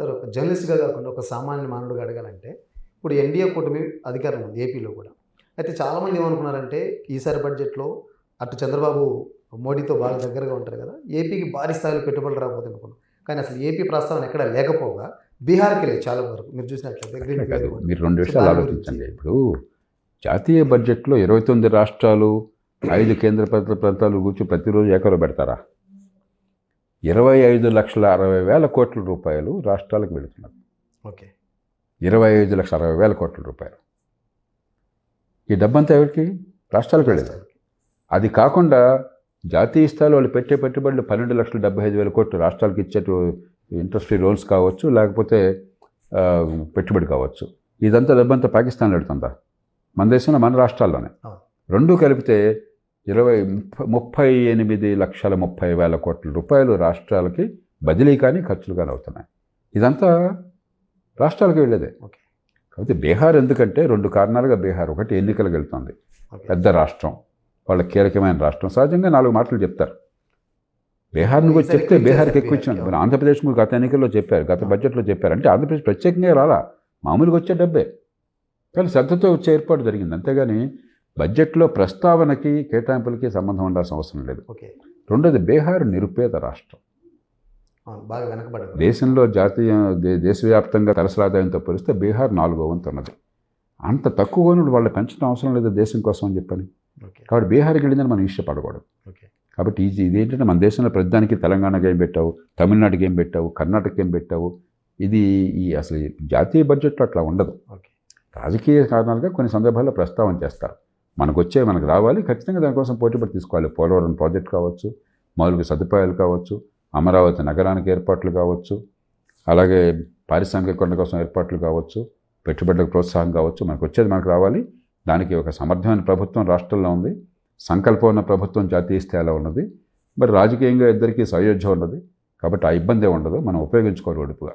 Sir ఒక జర్నలిస్ట్గా కాకుండా ఒక సామాన్య మానవుడిగా అడగాలంటే ఇప్పుడు ఎన్డీఏ కూటమి అధికారం ఉంది ఏపీలో కూడా. అయితే చాలామంది ఏమనుకున్నారంటే ఈసారి బడ్జెట్లో అటు చంద్రబాబు మోడీతో బాగా దగ్గరగా ఉంటారు కదా ఏపీకి భారీ స్థాయిలో పెట్టుబడులు రాబోతుంది అనుకున్నాం. కానీ అసలు ఏపీ ప్రస్తావన ఎక్కడ లేకపోగా బీహార్కి లేదు చాలా వరకు. మీరు చూసినట్లయితే మీరు రెండు విషయాలు ఆలోచించండి. ఇప్పుడు జాతీయ బడ్జెట్లో ఇరవై తొమ్మిది రాష్ట్రాలు ఐదు కేంద్ర ప్రాంతాలు కూర్చొని ప్రతిరోజు ఏకరో పెడతారా? ఇరవై ఐదు లక్షల అరవై వేల కోట్ల రూపాయలు రాష్ట్రాలకు వెళుతున్నారు ఓకే. ఇరవై ఐదు లక్షల అరవై వేల కోట్ల రూపాయలు. ఈ డబ్బంతా ఎవరికి? రాష్ట్రాలకు వెళ్ళేది. అది కాకుండా జాతీయ స్థాయిలో వాళ్ళు పెట్టే పెట్టుబడులు పన్నెండు లక్షల డెబ్బై ఐదు వేల కోట్లు రాష్ట్రాలకు ఇచ్చేటు ఇంట్రెస్ట్ ఫ్రీ లోన్స్ కావచ్చు లేకపోతే పెట్టుబడి కావచ్చు. ఇదంతా డబ్బంతా పాకిస్తాన్ పెడుతుందా? మన దేశంలో మన రాష్ట్రాల్లోనే. రెండు కలిపితే ఇరవై ముప్ప- ఎనిమిది లక్షల ముప్పై వేల కోట్ల రూపాయలు రాష్ట్రాలకి బదిలీ కానీ ఖర్చులు కానీ అవుతున్నాయి. ఇదంతా రాష్ట్రాలకు వెళ్ళేదే. ఓకే. కాబట్టి బీహార్ ఎందుకంటే రెండు కారణాలుగా బీహార్ ఒకటి ఎన్నికలకు వెళ్తుంది. పెద్ద రాష్ట్రం. వాళ్ళ కీలకమైన రాష్ట్రం. సహజంగా నాలుగు మాటలు చెప్తారు. బీహార్ని కూడా ఈసారి చెప్తే బీహార్కి ఎక్కువ ఇచ్చాను. మన ఆంధ్రప్రదేశ్ గత ఎన్నికల్లో చెప్పారు గత బడ్జెట్లో చెప్పారు. అంటే ఆంధ్రప్రదేశ్ ప్రత్యేకంగా రాలా. మామూలుగా వచ్చే డబ్బే. కానీ శ్రద్ధతో వచ్చే ఏర్పాటు జరిగింది. అంతేగాని బడ్జెట్లో ప్రస్తావనకి కేటాయింపులకి సంబంధం ఉండాల్సిన అవసరం లేదు. ఓకే. రెండోది బీహార్ నిరుపేద రాష్ట్రం. బాగా దేశంలో జాతీయ దేశవ్యాప్తంగా తలసరి ఆదాయంతో పోలిస్తే బీహార్ నాలుగో వంతు ఉన్నది. అంత తక్కువ వనరులు వాళ్ళు పెంచడం అవసరం లేదు దేశం కోసం అని చెప్పని? ఓకే. కాబట్టి బీహార్కి వెళ్ళిందని మనం ఇష్టపడకూడదు. కాబట్టి ఇది ఇదేంటంటే మన దేశంలో ప్రతిదానికి తెలంగాణకి ఏం పెట్టావు? తమిళనాడుకి ఏం పెట్టావు? కర్ణాటకకి ఏం పెట్టావు? ఇది ఈ అసలు జాతీయ బడ్జెట్లో అట్లా ఉండదు. ఓకే. రాజకీయ కారణాలుగా కొన్ని సందర్భాల్లో ప్రస్తావన చేస్తారు. మనకు వచ్చే మనకు రావాలి. ఖచ్చితంగా దానికోసం పోటీపడి తీసుకోవాలి. పోలవరం ప్రాజెక్ట్ కావచ్చు మౌలిక సదుపాయాలు కావచ్చు అమరావతి నగరానికి ఏర్పాట్లు కావచ్చు అలాగే పారిశ్రామికీకరణ కోసం ఏర్పాట్లు కావచ్చు పెట్టుబడులకు ప్రోత్సాహం కావచ్చు. మనకు వచ్చేది మనకు రావాలి. దానికి ఒక సమర్థమైన ప్రభుత్వం రాష్ట్రంలో ఉంది. సంకల్పం ఉన్న ప్రభుత్వం జాతీయ స్థాయిలో ఉన్నది. మరి రాజకీయంగా ఇద్దరికీ సయోధ్య ఉన్నది. కాబట్టి ఆ ఇబ్బంది ఉండదు. మనం ఉపయోగించుకోవాలి ఒడుపుగా